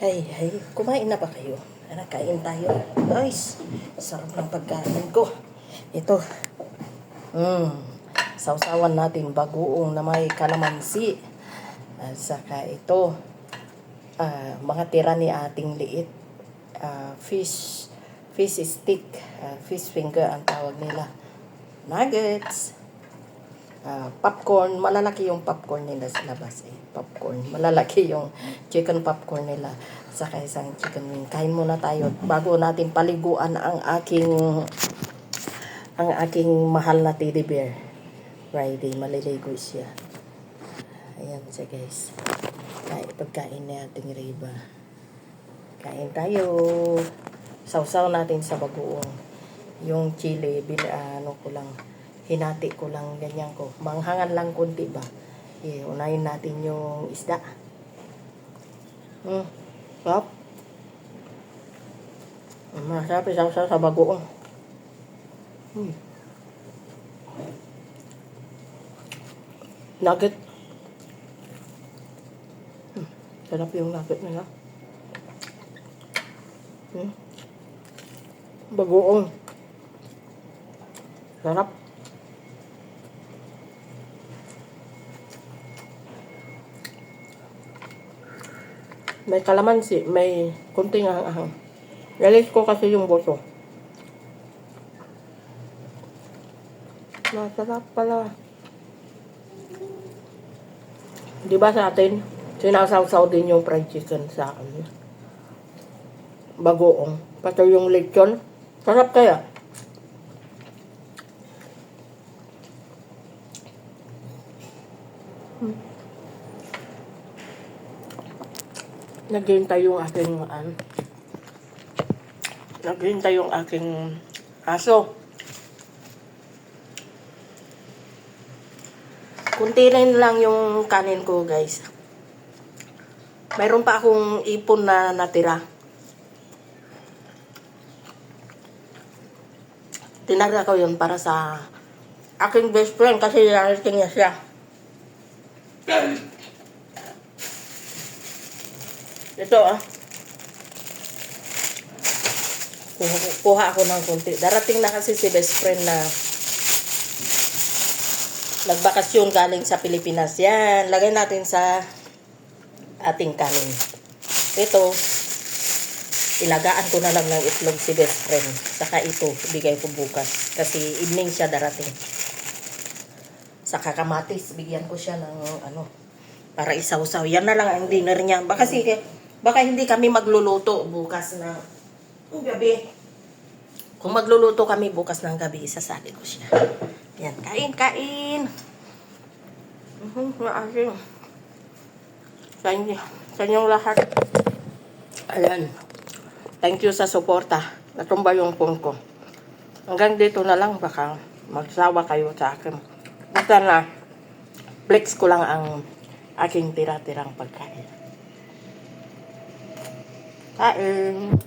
Hey, hey, kumain na ba kayo? Ano, kain tayo. Guys, sarap ng pagkain ko. Ito. Mm, sausawan natin bagoong na may kalamansi. At saka ito, ah, mga tira ni ating liit. Ah, fish, fish stick, ah, fish finger ang tawag nila. Nuggets. Ah, popcorn, malalaki yung popcorn nila sa labas eh. Popcorn, malalaki yung chicken popcorn nila. Saka isang chicken wing. Kain muna tayo bago natin paliguan ang aking ang aking mahal na teddy bear. Friday, maliligo siya. Ayan siya guys. Kain, pagkain ni ating Reba. Kain tayo. Sausaw natin sa bagoong. Yung chili, bin, ano ko lang, hinati ko lang ganyan ko. Manghangan lang kunti ba. Eh, unahin natin yung isda. Hmm. Sarap. Mm, Masarap isang sa bagoong. Hmm. Nugget. Hmm. Sarap yung nugget nila. Hmm. Bagoong. Sarap. May kalamansi, may kunting ahang-ahang. Galis ko kasi yung boso. Masarap pala. Di ba sa atin, sinasaw-saw din yung fried chicken sa akin. Bagoong. Pati yung lechon. Sarap kaya. Naghihintay yung aking ano. Naghihintay yung aking aso. Kunti rin lang yung kanin ko, guys. Mayroon pa akong ipon na natira. Tinara ko yun para sa aking best friend kasi narating niya siya. Ito ah. Kuha, kuha ako ng kunti. Darating na kasi si best friend na nagbakasyon galing sa Pilipinas. Yan, lagay natin sa ating kanin. Ito, ilagaan ko na lang ng itlog si best friend. Saka ito, bigay ko bukas. Kasi evening siya darating. Saka kamatis, bigyan ko siya ng ano, para isawsaw. Yan na lang ang dinner niya. Baka, si, baka hindi kami magluluto bukas na gabi. Kung magluluto kami bukas ng gabi, isasabi ko siya. Yan, kain, kain. Mhm, maasim. Sa inyo, sa inyong lahat. Ayan. Thank you sa suporta. Natumba yung phone ko. Hanggang dito na lang, baka magsawa kayo sa akin. Basta na, flex ko lang ang aking tira-tirang pagkain. Kain.